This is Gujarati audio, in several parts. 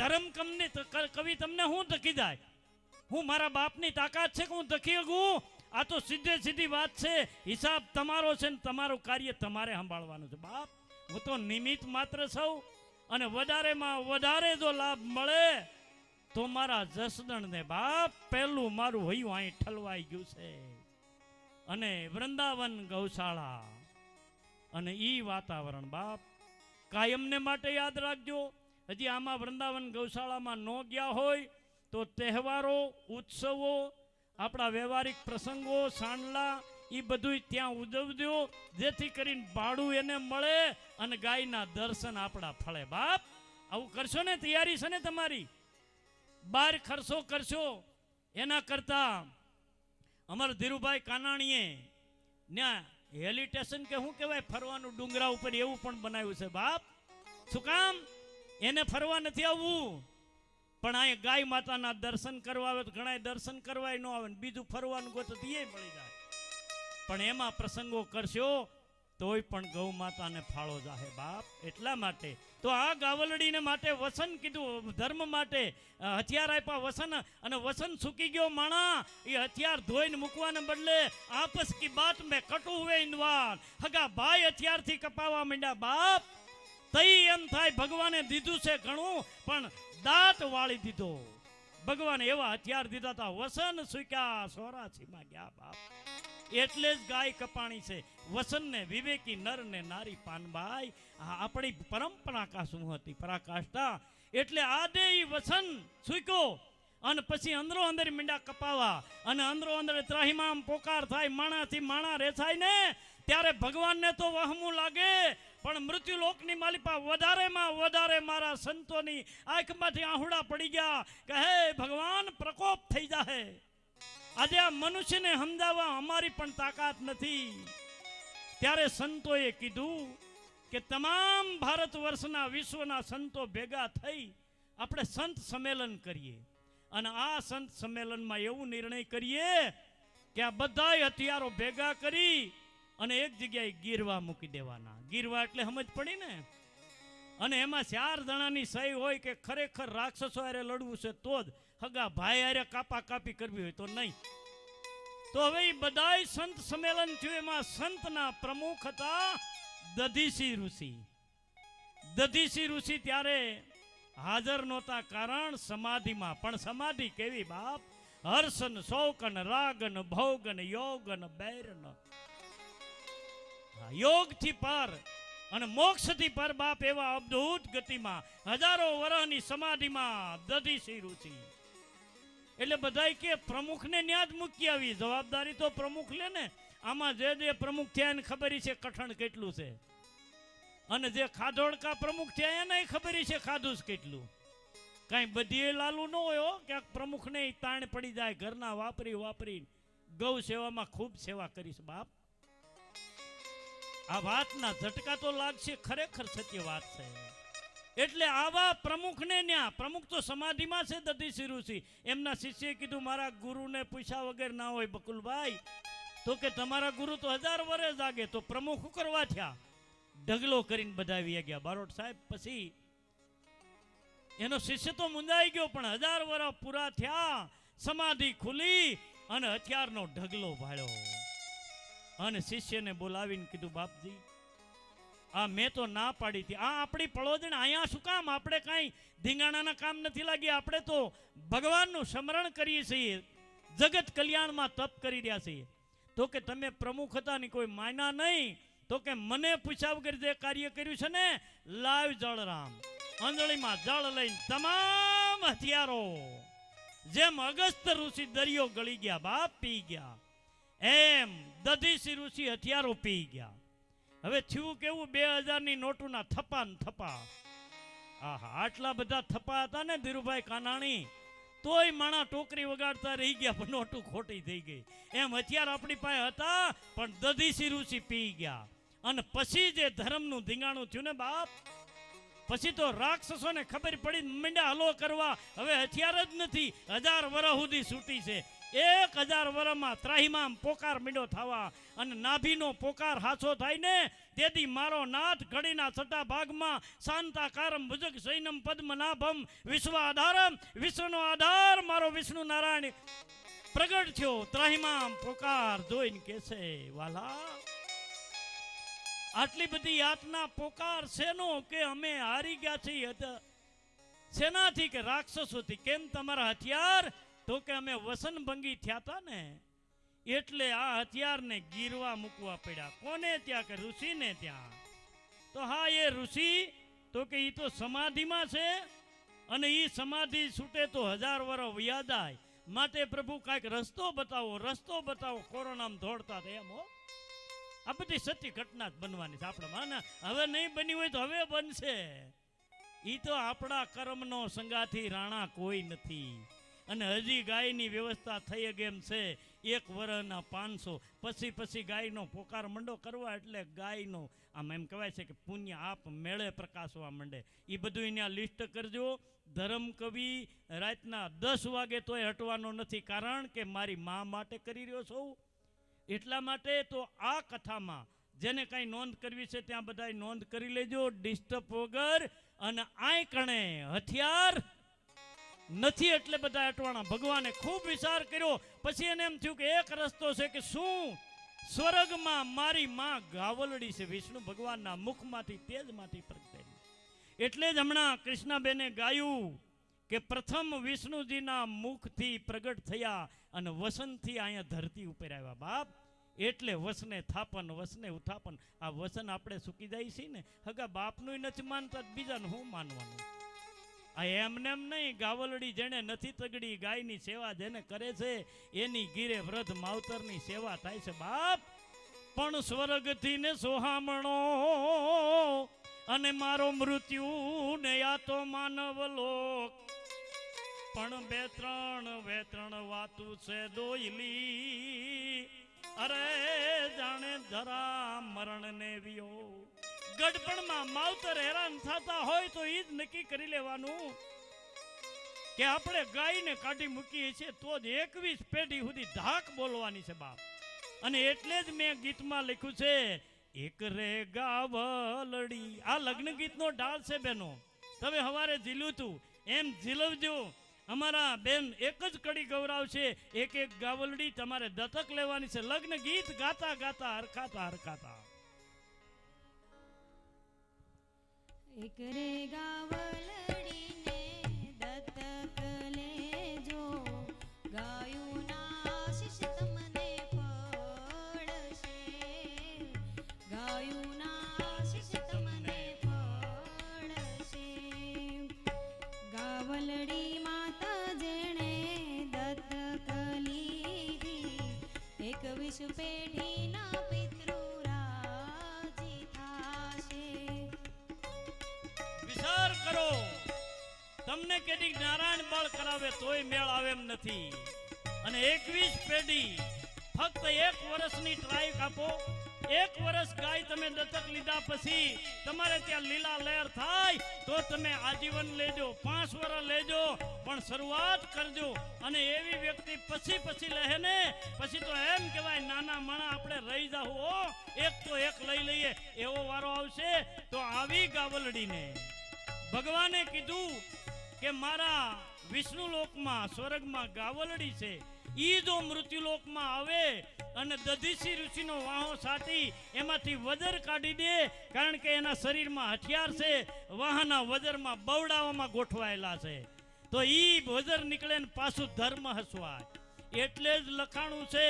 ધર્મ કમને કવિ તમને હું ધકી જાય? હું મારા બાપની તાકાત છે કે હું ધકી શકું? આ તો સીધે સીધી વાત છે. હિસાબ તમારો છે ને તમારું કાર્ય તમારે સંભાળવાનું છે. બાપ, હું તો નિમિત્ત માત્ર સૌ અને વધારેમાં વધારે જો લાભ મળે, તો મારા જસદણને બાપ, પહેલું મારું હૈયું અહીં ઠલવાઈ ગયું છે. અને વૃંદાવન ગૌશાળા. અને ઈ વાતાવરણ બાપ, કાયમને માટે યાદ રાખજો. હજી આમાં વૃંદાવન ગૌશાળામાં ન ગયા હોય તો તહેવારો, ઉત્સવો, આપણા વ્યવહારિક પ્રસંગો, સાંડલા એ બધું ત્યાં ઉજવજો, જેથી કરીને ભાડું એને મળે અને ગાયના દર્શન આપણા ફળે. બાપ, આવું કરશો ને? તૈયારી છે ને તમારી? બાર ખર્ચો કરશો. એના કરતા અમારા ધીરુભાઈ કાનાણીએ ત્યાં હેલી સ્ટેશન કે શું કહેવાય ફરવાનું ડુંગરા ઉપર એવું પણ બનાવ્યું છે. બાપ, શું કામ? એને ફરવા નથી આવવું. પણ આ ગાય માતાના દર્શન કરવા આવે તો ઘણા દર્શન કરવાય ન આવે બીજું ફરવાનું ગોતો એ મળી જાય. પણ એમાં પ્રસંગો કરશો તોય પણ ગૌ માતાને ફાળો જાહે બાપ એટલા માટે. તો આ ગાવલડીને માટે વસન કીધું, ધર્મ માટે હથિયાર આપ્યા વસન અને વસન સૂકી ગયો માણા. એ હથિયાર ધોઈને મૂકવાને બદલે આપસ કી બાત મેં કટુ હુએ ઇન્દવાન હગા ભાઈ હથિયારથી કપાવા માંડ્યા બાપ. તઈ એમ થાય, ભગવાને દીધું છે ઘણું, પણ દાંત વાળી દીધો. ભગવાને એવા હથિયાર દીધા હતા, વસન સુક્યા સોરાસીમાં ગયા બાપ. એટલે જ ગાય કપાણી છે. વસનને વિવેકી નર ને નારી પાનબાઈ. આપણી પરંપરા કા શું હતી, પરાકાષ્ઠા. એટલે આદે વસન સૂક્યો. અને પછી અંદરો અંદર મીંડા કપાવા. અને અંદરો અંદર ત્રાહીમામ પોકાર થાય, માણાથી માણા રેસાય ને ત્યારે ભગવાનને તો વહમું લાગે. પણ મૃત્યુ લોકની માલિપા વધારેમાં વધારે મારા સંતોની આંખમાંથી આહુડા પડી ગયા કે હે ભગવાન, પ્રકોપ થઈ જાહે. આજે આ મનુષ્યને સમજાવવા અમારી પણ તાકાત નથી. ત્યારે સંતોએ કીધું કે તમામ ભારત વર્ષના વિશ્વના સંતો ભેગા થઈ આપણે સંત સંમેલન કરીએ. અને આ સંત સંમેલનમાં એવું નિર્ણય કરીએ કે આ બધાય હથિયારો ભેગા કરી અને એક જગ્યાએ ગીરવા મૂકી દેવાના. ગીરવા એટલે સમજ પડી ને? અને એમાં ચાર જણાની સહી હોય કે ખરેખર રાક્ષસો હારે લડવું છે, તો જ હગા ભાઈ હારે કાપા કાપી કરવી હોય તો નહીં. તો હવે એ સંત સંમેલન થયું, એમાં સંતના પ્રમુખ હતા દધીસી ઋષિ. દધીસી ઋષિ ત્યારે હાજર નહોતા કારણ સમાધિમાં. પણ સમાધિ કેવી બાપ? હર્ષન, શોકન, રાગન, ભોગન, યોગન, બૈરન. યોગથી પર અને મોક્ષથી પર બાપ એવા અદ્ભુત ગતિમાં, હજારો વર્ષની સમાધિમાં દધીસી ઋષિ. એટલે બધાય કે પ્રમુખને ન્યા જ મૂકી આવી. જવાબદારી તો પ્રમુખ લે ને. આમાં જે જે પ્રમુખ થયા એને ખબર છે કઠણ કેટલું છે. અને જે ખાધોડકા પ્રમુખ થયા એને ખબર છે ખાધું કેટલું. કાંઈ બધી લાલુ ન હોય ક્યાંક પ્રમુખને તાણ પડી જાય. ઘરના વાપરી વાપરી ગૌ સેવામાં ખૂબ સેવા કરીશ બાપ. આ વાતના ઝટકા તો લાગશે, ખરેખર સત્ય વાત છે. એટલે આવા પ્રમુખને ન્યા, પ્રમુખ તો સમાધિમાં છે દધીસી ઋષિ એમના શિષ્યએ કીધું, મારા ગુરુને પૂછ્યા વગર ના હોય બકુલભાઈ. તો કે તમારા ગુરુ તો હજાર વર્ષ જાગે, તો પ્રમુખ કરવા થયા? ઢગલો કરીને બધા આવી ગયા. બારોટ સાહેબ, પછી એનો શિષ્ય તો મુંજાઈ ગયો, પણ હજાર વર્ષ પૂરા થયા, સમાધિ ખુલી અને હથિયારનો ઢગલો ભાળ્યો. અને શિષ્યને બોલાવીને કીધું, બાપજી, આ મેં તો ના પાડી હતી. આ આપણી પળોજણ અહીંયા શું કામ? આપણે કાંઈ ધીંગાણાના કામ નથી લાગી આપણે તો ભગવાનનું સ્મરણ કરીએ છીએ. જગત કલ્યાણમાં તપ કરી રહ્યા છીએ. તો કે તમે પ્રમુખ હતા ની કોઈ માયના નહીં, તો કે મને પૂછ્યા વગર જે કાર્ય કર્યું છે ને, લાવ જળરામ. અંજળીમાં જળ લઈને તમામ હથિયારો, જેમ અગસ્ત ઋષિ દરિયો ગળી ગયા, બાપ પી ગયા. એમ દધીસી ઋષિ હથિયારો પી ગયા. હવે થયું કેવું? બે હજારની નોટોના થપા ને થપા. આહા, આટલા બધા થપા હતા ને ધીરુભાઈ કાનાણી, તોય માણા ટોકરી વગાડતા રહી ગયા, પણ નોટું ખોટી થઈ ગઈ. એમ હથિયાર આપણી પાસે હતા, પણ દધીસી ઋષિ પી ગયા. અને પછી જે ધર્મનું ધીંગાણું થયું ને બાપ, પછી તો રાક્ષસોને ખબર પડી મીંડા હલો કરવા. હવે હથિયાર જ નથી. હજાર વર્ષ સુધી છૂટી છે. એક હજાર વર્ષમાં ત્રાહીમામ પોકાર મીંડો થવા અને નાભીનો પોકાર હાથો થાય ને તેથી મારો નાથ ઘડીના છઠ્ઠા ભાગમાં શાંતાકારમ ભુજક સૈનમ પદ્મનાભમ વિશ્વ આધારમ, વિશ્વનો આધાર મારો વિષ્ણુ નારાયણ. પ્રગટ થયો. ત્રાહિમામ પોકાર જોઈને કેસે વાલા, આટલી બધી યાતના પોકાર શેનો કે અમે હારી ગયા છીએ? શેનાથી કે રાક્ષસોથી કેમ તમારા હથિયાર તો કે અમે વસનભંગી થયા હતા ને, એટલે આ હથિયારને ગીરવા મૂકવા પડ્યા. કોને ત્યાં કે ઋષિને ત્યાં? તો હા, એ ઋષિ, તો કે એ તો સમાધિમાં છે, અને એ સમાધિ છૂટે તો હજાર વર્ષ વ્યાદાય માટે પ્રભુ કાંઈક રસ્તો બતાવો રસ્તો બતાવો, કોરોનામાં દોડતા એમ હો. આ બધી સત્ય ઘટના જ બનવાની છે આપણે માને હવે નહીં બની હોય તો હવે બનશે. એ તો આપણા કર્મનો સંગાથી રાણા કોઈ નથી. અને હજી ગાયની વ્યવસ્થા થઈ ગેમ છે? એક વરના પાંચસો. પછી પછી ગાયનો પોકાર મંડો કરવા એટલે ગાયનો, આમ એમ કહેવાય છે કે પુણ્ય આપ મેળે પ્રકાશવા માંડે. એ બધું એને લિસ્ટ કરજો. ધર્મ કવિ રાતના દસ વાગે તોય હટવાનો નથી કારણ કે મારી મા માટે કરી રહ્યો છું. એટલા માટે તો આ કથામાં જેને કાંઈ નોંધ કરવી છે ત્યાં બધાય નોંધ કરી લેજો. ડિસ્ટર્બ વગર અને આય કણે હથિયાર નથી એટલે બધા અટવાણા. ભગવાને ખૂબ વિચાર કર્યો. પછી એને એમ થયું કે એક રસ્તો છે કે શું? સ્વર્ગમાં મારી માં ગાવલડી છે. વિષ્ણુ ભગવાનના મુખમાંથી, તેજમાંથી પ્રગટેલી એટલે જ હમણાં કૃષ્ણાબેને ગાયું કે પ્રથમ વિષ્ણુજીના મુખથી પ્રગટ થયા અને વસનથી અહીંયા ધરતી ઉપર આવ્યા. બાપ, એટલે વસને થાપન, વસને ઉથાપન. આ વસન આપણે સૂકી જાય છે ને. હગા બાપનું નથી માનતા, બીજાનું હું માનવાનું? આ એમને એમ નહીં, ગાવલડી જેને નથી તગડી, ગાયની સેવા જેને કરે છે, એની ગીરે વ્રત માવતરની સેવા થાય છે. બાપ, પણ સ્વર્ગથી ને સોહામણો અને મારો મૃત્યુ ને આ તો માનવ લોક. પણ બે ત્રણ બે ત્રણ વાતું છે દોયલી. અરે જાણે જરા મરણ ને વિયો. ગડપણમાં માવતર હેરાન થતા હોય તો એ જ નક્કી કરી લેવાનું કે આપણે ગાયને કાઢી મૂકીએ છીએ તો જ એકવીસ પેઢી સુધી ધાક બોલવાની છે બાપ. અને એટલે જ મેં ગીતમાં લખ્યું છે, એક રે ગાવલડી. આ લગ્ન ગીતનો ઢાળ છે બેનો. તમે હવારે ઝીલું તું, એમ ઝીલવજો. અમારા બેન એક જ કડી ગૌરાવ છે એક એક ગાવલડી તમારે દત્તક લેવાની છે. લગ્ન ગીત ગાતા ગાતા હરખાતા હરખાતા. એક રે ગાવલડીને બાળ કરાવે તોય મેળ આવે એમ નથી. અને એકવીસ પેઢી ફક્ત એક વર્ષની ટ્રાય કાપો એક વર્ષ ગાય તમે દત્તક લીધા પછી તમારે ત્યાં લીલા લહેર થાય તો તમે આજીવન લેજો, પાંચ વર્ષ લેજો, પણ શરૂઆત કરજો. અને એવી વ્યક્તિ પછી પછી લહે ને પછી તો એમ કહેવાય, નાના માણા આપણે રહી જાવ ઓ એક તો એક લઈ લઈએ, એવો વારો આવશે તો આવી ગાવલડીને. ભગવાને કીધું કે મારા વિષ્ણુ લોકમાં સ્વર્ગમાં ગાવલડી છે. ઈ જો મૃત્યુલોકમાં આવે અને દધીસી ઋષિનો વાહો સાટી એમાંથી વજર કાઢી દે, કારણ કે એના શરીરમાં હથિયાર છે, વાહના વજરમાં બવડાવામાં ગોઠવાયેલા છે. તો ઈ વજર નીકળે ને પાછું ધર્મ હસવાય. એટલે જ લખાણું છે,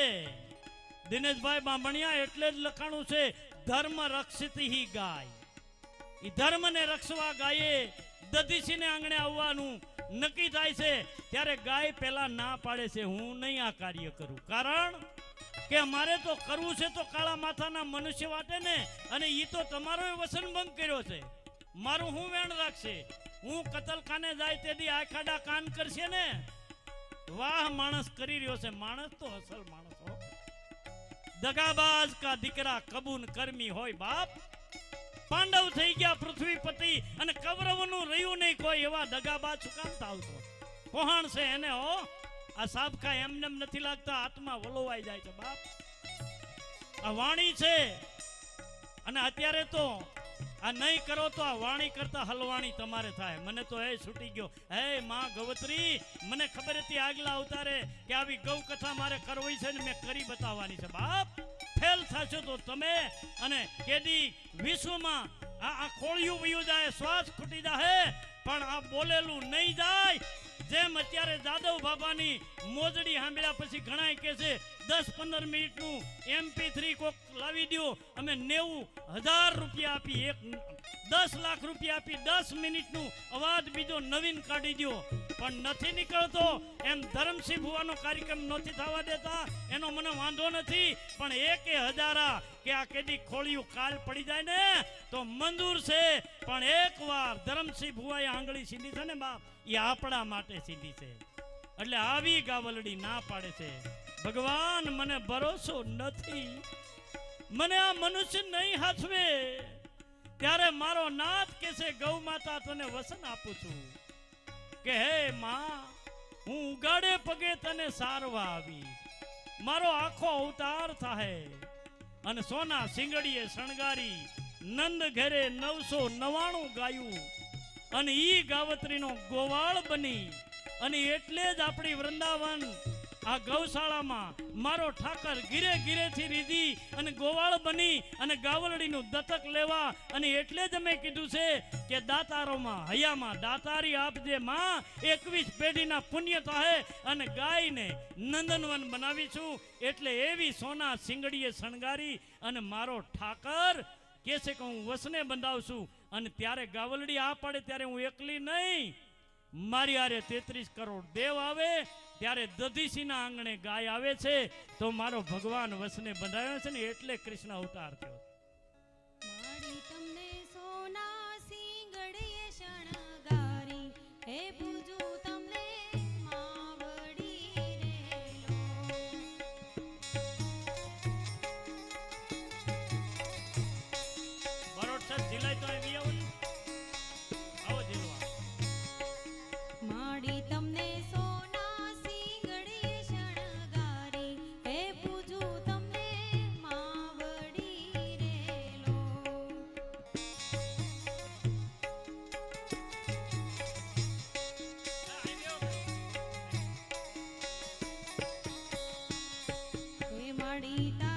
દિનેશભાઈ બાંભણિયા એટલે જ લખાણું છે, ધર્મ રક્ષિત ગાય. એ ધર્મને રક્ષવા ગાયે દધીસીને આંગણે આવવાનું નક્કી થાય છે, ત્યારે ગાય પેલા ના પાડે છે. હું નહીં આ કાર્ય કરું. કારણ કે મારે તો કરવું છે તો કાળા માથાના મનુષ્ય વાટે ને, અને એ તો તમારો વસનભંગ કર્યો છે. મારું હું વેણ રાખશે? હું કતલખાને જાય તેથી આખાડા ખાડા કાન કરશે ને? વાહ, માણસ કરી રહ્યો છે. માણસ તો અસલ માણસ હો. દગાબાજ કા દીકરા કબૂન કર્મી હોય બાપ. પાંડવ થઈ ગયા પૃથ્વીપતિ અને કૌરવનું રહ્યું નહીં કોઈ એવા દગાબા શું આવતો. કોહાણ છે એને, હો. આ સાબકા એમને નથી લાગતા આત્મા વલોવાઈ જાય છે, બાપ. આ વાણી છે. અને અત્યારે તો આ નહીં કરો તો આ વાણી કરતા હલવાણી તમારે થાય. મને તો એ છૂટી ગયો. હે માં ગવત્રી, મને ખબર હતી આગલા અવતારે કે આવી ગૌ કથા મારે કરવી છે ને મેં કરી બતાવવાની છે, બાપ. ફેલ થશો તો તમે અને કેદી વિશ્વમાં આ આ ખોળિયું વયું જાય, શ્વાસ ખૂટી જાય પણ આ બોલેલું નહીં જાય. જેમ અત્યારે જાદવ બાબાની મોજડી સાંભળ્યા પછી ઘણા કે છે, દસ પંદર મિનિટનું એમપી થ્રી કોક લાવી દો અમે નેવું હજાર રૂપિયા આપી, એક દસ લાખ રૂપિયા આપી, દસ મિનિટનું અવાજ બીજો નવીન કાઢી દો પણ નથી નીકળતો. એમ ધરમસિંહ ભુવાનો કાર્યક્રમ નથી થવા દેતા. એનો મને વાંધો નથી. પણ એકે હજારા કે આ કેદી ખોળિયું કાલ પડી જાય ને, તો મંજૂર છે. પણ એકવાર ધરમસિંહ ભુવાએ આંગળી સીધી છે ને બાપ એ આપણા માટે સીધી છે. એટલે આવી ગાવલડી ના પાડે છે. ભગવાન, મને ભરોસો નથી. મને આ મનુષ્ય નહીં હાથવે. ત્યારે મારો નાથ કે છે ગૌ માતા, તને વસન આપું છું. કે, હે માં, હું ઉગાડે પગે તને સારવા આવી મારો આખો અવતાર થાય અને સોના સિંગડીએ શણગારી, નંદ ઘરે નવસો નવાણું ગાયું અને ઈ ગાવત્રીનો ગોવાળ બની. અને એટલે જ આપણી વૃંદાવન આ ગૌશાળામાં મારો ઠાકર ગીરે ગીરેથી રીધી અને ગોવાળ બની અને ગાવલડીનું દત્તક લેવા. અને એટલે જ અમે કીધું છે કે દાતારોમાં, હૈયામાં દાતારી આપજે માં, એકવીસ પેઢીના પુણ્ય થાય અને ગાયને નંદનવન બનાવીશું. એટલે એવી સોના સિંગડીએ શણગારી અને મારો ઠાકર, કે છે કે હું વસને બંધાવશું. અને ત્યારે ગાવલડી આ પાડે ત્યારે હું એકલી નહીં. મારી આરે તેત્રીસ કરોડ દેવ આવે, ત્યારે દધીસીના આંગણે ગાય આવે છે. તો મારો ભગવાન વસને બંધાયો છે ને, એટલે કૃષ્ણ અવતાર થયો હે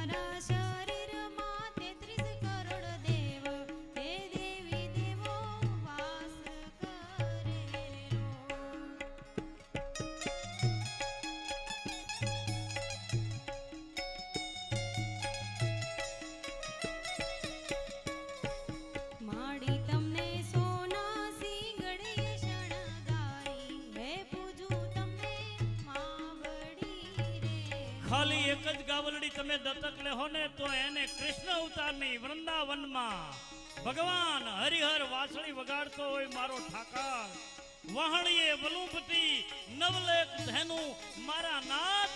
ખાલી એક જ ગાવલડી, તમે દત્તક લેહો ને, તો એને કૃષ્ણ અવતારની વૃંદાવનમાં ભગવાન હરિહર વાસળી વગાડતો હોય મારો ઠાકર. વહાણીએ વલુંપતી, નવલેખ ધેનુ, મારા નાથ.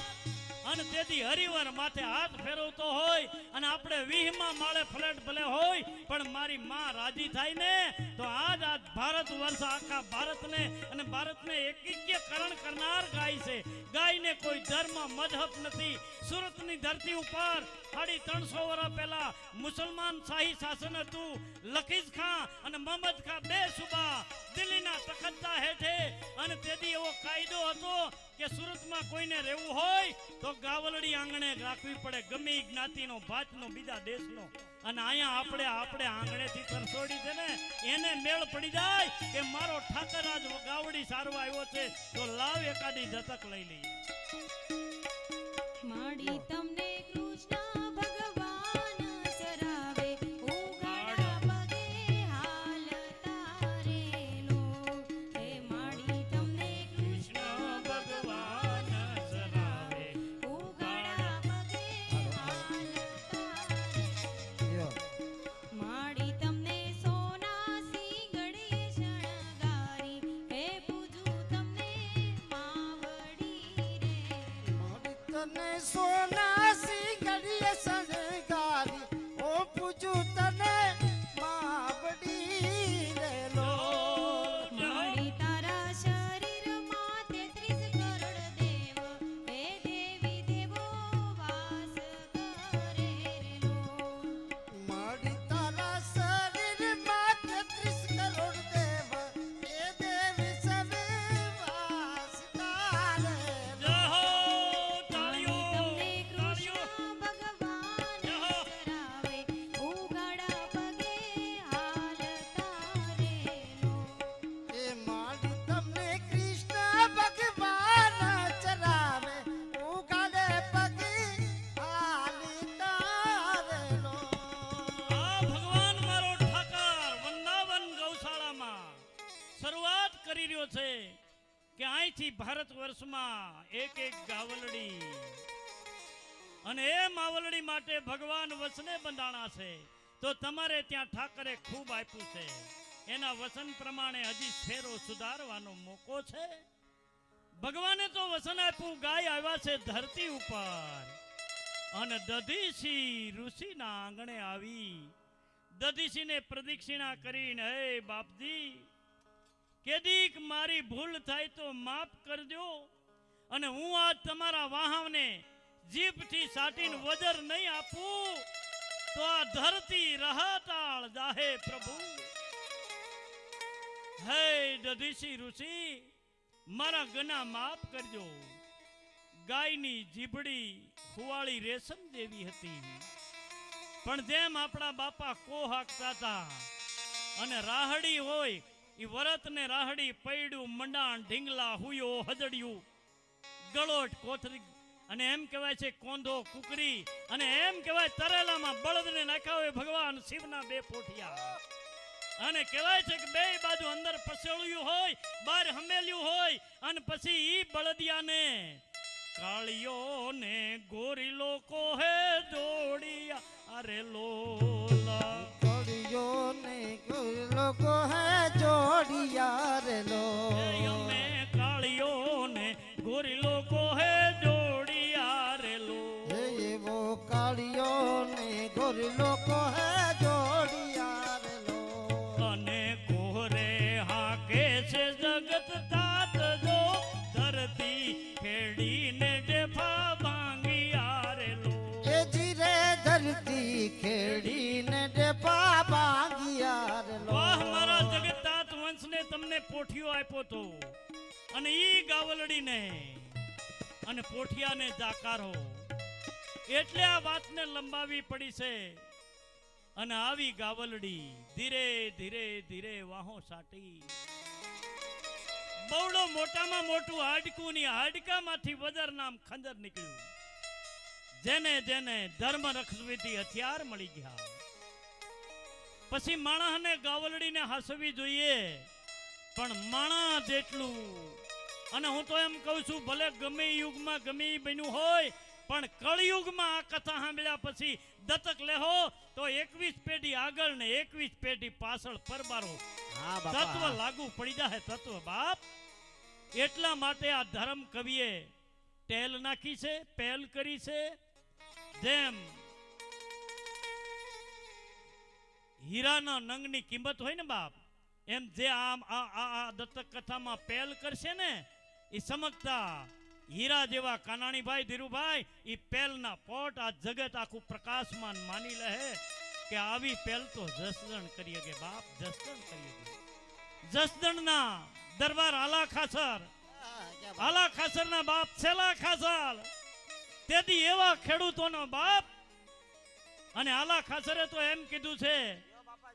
અને તેથી હરિવર માથે હાથ ફેરવતો હોય અને આપણે વીહમાં માળે ફ્લેટ ભલે હોય, પણ મારી માં રાજી થાય ને તો આજ આ ભારત વર્ષ આખા ભારતને અને ભારતને એકીકરણ કરનાર ગાય છે. ગાયને કોઈ ધર્મ મજહબ નથી. સુરતની ધરતી ઉપર સાડી ત્રણસો વર્ષ પહેલા મુસલમાન શાહી શાસન હતું. લખીજ ખાં અને મોહમ્મદ ખાં બે સુબા દિલ્હીના તખતતા હેઠે અને તેથી એવો કાયદો હતો કે સુરતમાં કોઈને રહેવું હોય તો ગાવલડી આંગણે રાખવી પડે. ગમે જ્ઞાતિનો, ભાતનો, બીજા દેશનો. અને અહીંયા આપણે આપણે આંગણેથી તરસોડી છે ને એને મેળ પડી જાય કે મારો ઠાકર આજ ગાવડી સારવા આવ્યો છે તો લાવ એકાદી જતક લઈ લઈએ. માડી તમને ભારત એક એક ગાવલડી. અને એ માવલડી માટે ભગવાન વસને બંધાણા છે. તો તમારે ત્યાં ઠાકરે ખૂબ આપ્યું છે. એના વસન પ્રમાણે હજી ફેરો સુધારવાનો મોકો છે. ભગવાને તો વસન આપ્યું, ગાય આવ્યા છે ધરતી ઉપર. અને દધીસી ઋષિના આંગણે આવી. દધીસીને પ્રદક્ષિણા કરીને, હે બાપજી કેદીક મારી ભૂલ થાય તો માફ કરજો. અને હું આ તમારા વાહવને જીભથી સાટીને વજર નહીં આપું. તો આ ધરતી રહતાળ જાહે પ્રભુ. હે દધીસી ઋષિ, મારા ગના માફ કરજો. ગાયની જીભડી હુવાળી રેશમ જેવી હતી. પણ જેમ આપણા બાપા કો હાંકતા હતા અને રાહડી હોય ઈ વરત ને રાહડી પૈડું મંડાણ ઢીંગલા હુયો હજડિયું. ગળોટ કોથરી, અને એમ કહેવાય છે કોંધો કુકરી, અને એમ કહેવાય તરેલામાં બળદને નાખ્યા હોય ભગવાન શિવના બે પોઠિયા. અને કહેવાય છે કે બે બાજુ અંદર પસેળ્યું હોય બહાર હમેલ્યું હોય, અને પછી ઈ બળદિયાને કાળિયો ને ગોરી લોકો હે જોડિયા. અરે લોલા કળિયો ને કોઈ લોકો હે જોડિયા રે લો અમે કાળિયો ને ગોરી લોકો હે જોડિયા રે લો એવો કાળિયો ને ગોરી લોકો હે વંશને પોઠિયો આપ્યો તો. અને ઈ ગાવલડીને અને પોઠિયાને જાકારો. એટલે આ વાતને લંબાવી પડી છે. અને આવી ગાવલડી ધીરે ધીરે ધીરે વાહો સાટી. બવડો મોટામાં મોટું હાડકું ની હાડકામાંથી વજર નામ ખંજર નીકળ્યું. જેને જેને ધર્મ રખસવીથી હથિયાર મળી ગયા. પછી માણસને ગાવલડીને હાસવી જોઈએ. પણ માણા જેટલું. અને હું તો એમ કહું છું ભલે ગમે યુગમાં ગમે બન્યું હોય પણ કળયુગમાં આ કથા સાંભળ્યા પછી દત્તક લેહો તો એકવીસ પેઢી આગળ ને એકવીસ પેઢી પાછળ પરબારો. તત્વ લાગુ પડી જાય તત્વ બાપ. એટલા માટે આ ધર્મ કવિએ ટેલ નાખી છે પહેલ કરી છે. જેમ હીરાના નંગની કિંમત હોય ને બાપ એમ જે આમ આ દત્તક પહેલ કરશે ને એ સમજતા હીરા જેવા કાનાણીભાઈ, ધીરુભાઈ એ પહેલના પોટ આ જગત આખું પ્રકાશમાન માની લે કે આવી પહેલ તો જસદણ કરીએ કે બાપ, જસદણ કરીએ કે જસદણના દરબાર આલા ખાસર, આલા ખાસરના બાપ છેલા ખાસર. તેથી એવા ખેડૂતોનો બાપ અને આલા ખાસરે તો એમ કીધું છે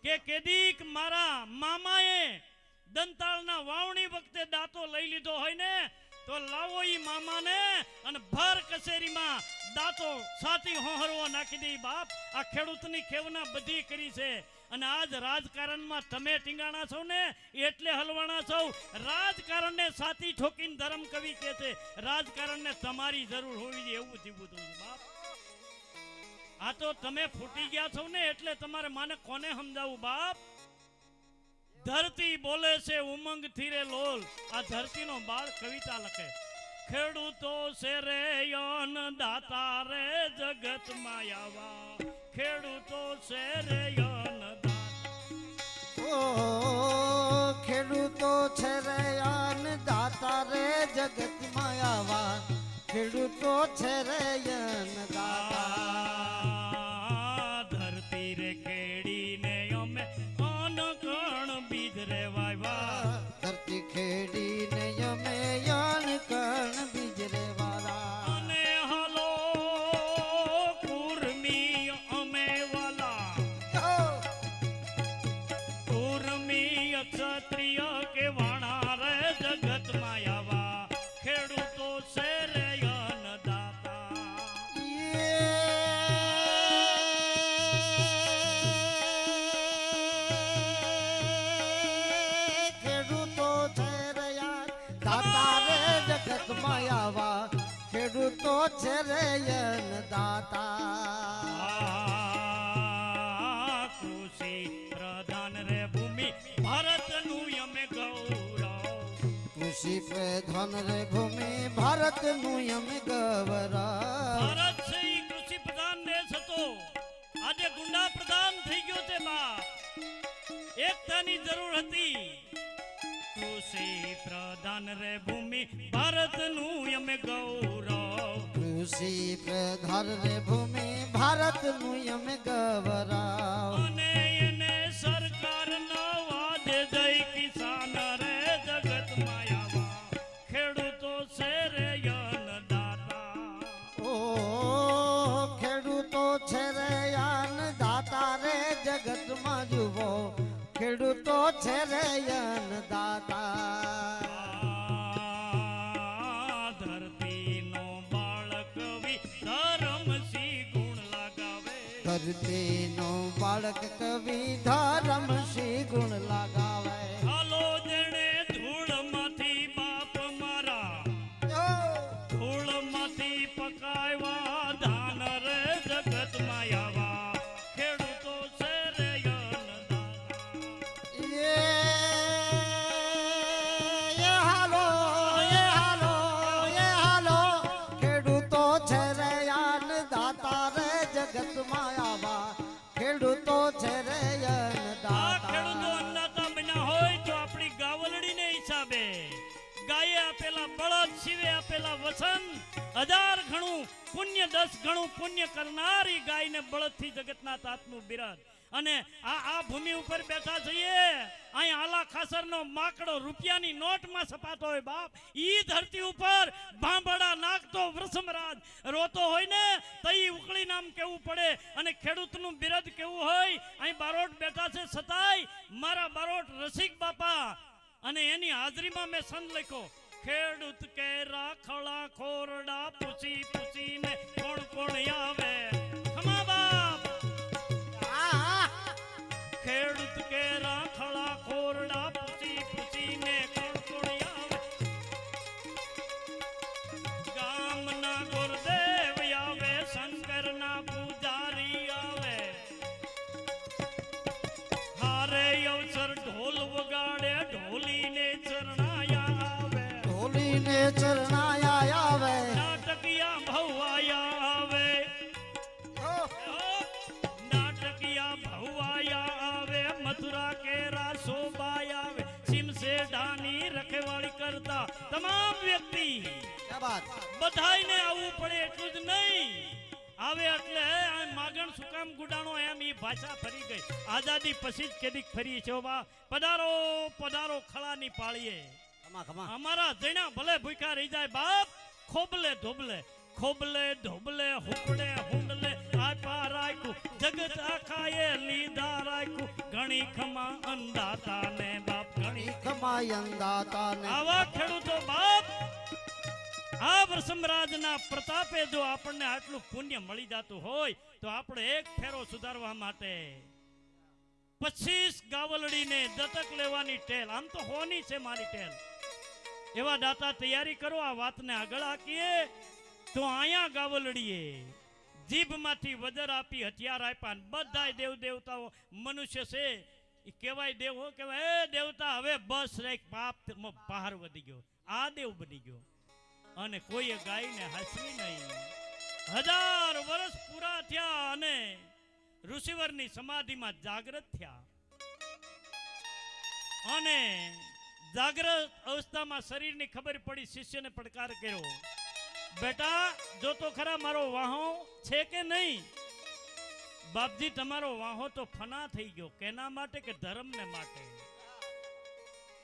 કે કેદીક મારા મામાએ દંતાળના વાવણી વખતે દાંતો લઈ લીધો હોય ને, તો લાવો ઈ મામાને અને ભર કચેરીમાં દાંતો સાતી હોહરવો નાખી દે બાપ. આ ખેડૂતની ખેવના બધી કરી છે. અને આજ રાજકારણમાં તમે ટીંગાણા છો ને, એટલે હલવાણા છો. રાજકારણને સાતી ઠોકીને ધર્મ કવિ કહે છે. રાજકારણને તમારી જરૂર હોવી જોઈએ, એવું જીવવું જોઈએ, બાપ. આ તો તમે ફૂટી ગયા છો ને એટલે તમારે માને કોને સમજાવું, બાપ? ધરતી બોલે છે ઉમંગ થીરે લોલ. આ ધરતીનો બાળ કવિતા લખે. ખેડૂતો છે રે યન દાતા રે જગત માયાવા. ખેડૂતો છે રે યન દાતા. ખેડૂતો છે રે અન્ન દાતા રે જગત માયાવા. ખેડૂતો છે રે છે રે દાતા કૃષિ પ્રધાન રે ભૂમિ ભારતનું અમે ગૌરવ. કૃષિ પ્રધાન રે ભૂમિ ભારતનું યમ ગૌરવ. ભારત છે કૃષિ પ્રધાન દેશ હતો. આજે ગુંડા પ્રધાન થઈ ગયો છે એકતાની જરૂર હતી. કૃષિ પ્રધાન રે ભૂમિ ભારતનું અમે ગૌરવ. કૃષિ પ્રધાન રે ભૂમિ ભારતનું યમ ગવરાવ અને એને સરકાર નો વાદ જય કિસાન રે જગત માયાવા દસ ગણું પુણ્ય કરનારી ગાયને બળદથી જગતના તાતનું બિરાજ. અને આ આ ભૂમિ ઉપર બેઠા છીએ. અહીં આલા ખાસરનો માકડો રૂપિયાની નોટમાં સપાતો હોય બાપ. ઈ ધરતી ઉપર ભાંભડા નાખતો વૃષમરાજ રોતો હોય ને તો ઉકળી નામ કેવું પડે? અને ખેડૂતનું બિરદ કેવું હોય? અહીં બારોટ બેઠા છે છતાંય મારા બારોટ રસિક બાપા. અને એની હાજરીમાં મેં સંત લખ્યો, ખેડૂત કે રાખડા ખોરડા પૂછી ચરણાયા આવે નાટકિયા ભવાયા આવે નાટકિયા ભવાયા આવે મથુરા કેરા શોભાયા આવે સિમસેઢાની રખેવાળી કરતા તમામ વ્યક્તિ ક્યા આવવું પડે એટલું જ નહીં। આવે એટલે માગણ સુકામ ગુડાણો એમ ઈ ભાષા ફરી ગઈ. આઝાદી પછી જ કેદીક ફરી છે પધારો પધારો ખળાની પાળીએ. અમારા જણા ભલે ભૂખ્યા રહી જાય બાપ ખોબલે ધોબલે ખોબલે ધોબલે હુકડે હુંડલે આપા રાખ્યું. જગત આખાએ લીધા રાખ્યું. ઘણી ખમા અંદાતા ને બાપ ઘણી ખમાયન ને આવા ખેડૂતો બાપ આ વરસમરાજના પ્રતાપે જો આપણને આટલું પુણ્ય મળી જતું હોય તો આપણે એક ફેરો સુધારવા માટે પચીસ ગાવલડીને દત્તક લેવાની ટેલ. આમ તો હોની છે મારી ટેલ. એવા દાતા તૈયારી કરો, આ વાતને આગળ હાકીએ. તો અહીંયા ગાવલડીએ. જીભમાંથી વજર આપી હથિયાર આપ્યા બધા દેવ દેવતાઓ, મનુષ્ય છે, એ કહેવાય દેવ હો, કહેવાય એ દેવતા, હવે બસ રાખ પાપ બહાર વધી ગયો. આ દેવ બની ગયો. અને કોઈએ ગાયને હસવી નહીં. હજાર વર્ષ પૂરા થયા અને ઋષિવરની સમાધિમાં જાગૃત થયા. અને જાગ્રત અવસ્થામાં શરીરની ખબર પડી, શિષ્યને પડકાર કર્યો. બેટા, જો તો ખરા મારો વાહો છે કે નહીં? બાપજી, તમારો વાહો તો ફના થઈ ગયો. કેના માટે કે ધર્મને માટે?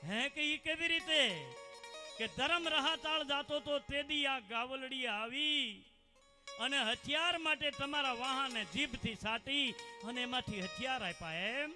હે કે ઈ કેવી રીતે? કે ધર્મ રહાતાળ જાતો તો તેદી આ ગાવલડી આવી અને હથિયાર માટે તમારા વાહને જીભથી સાટી અને એમાંથી હથિયાર આપ્યા એમ?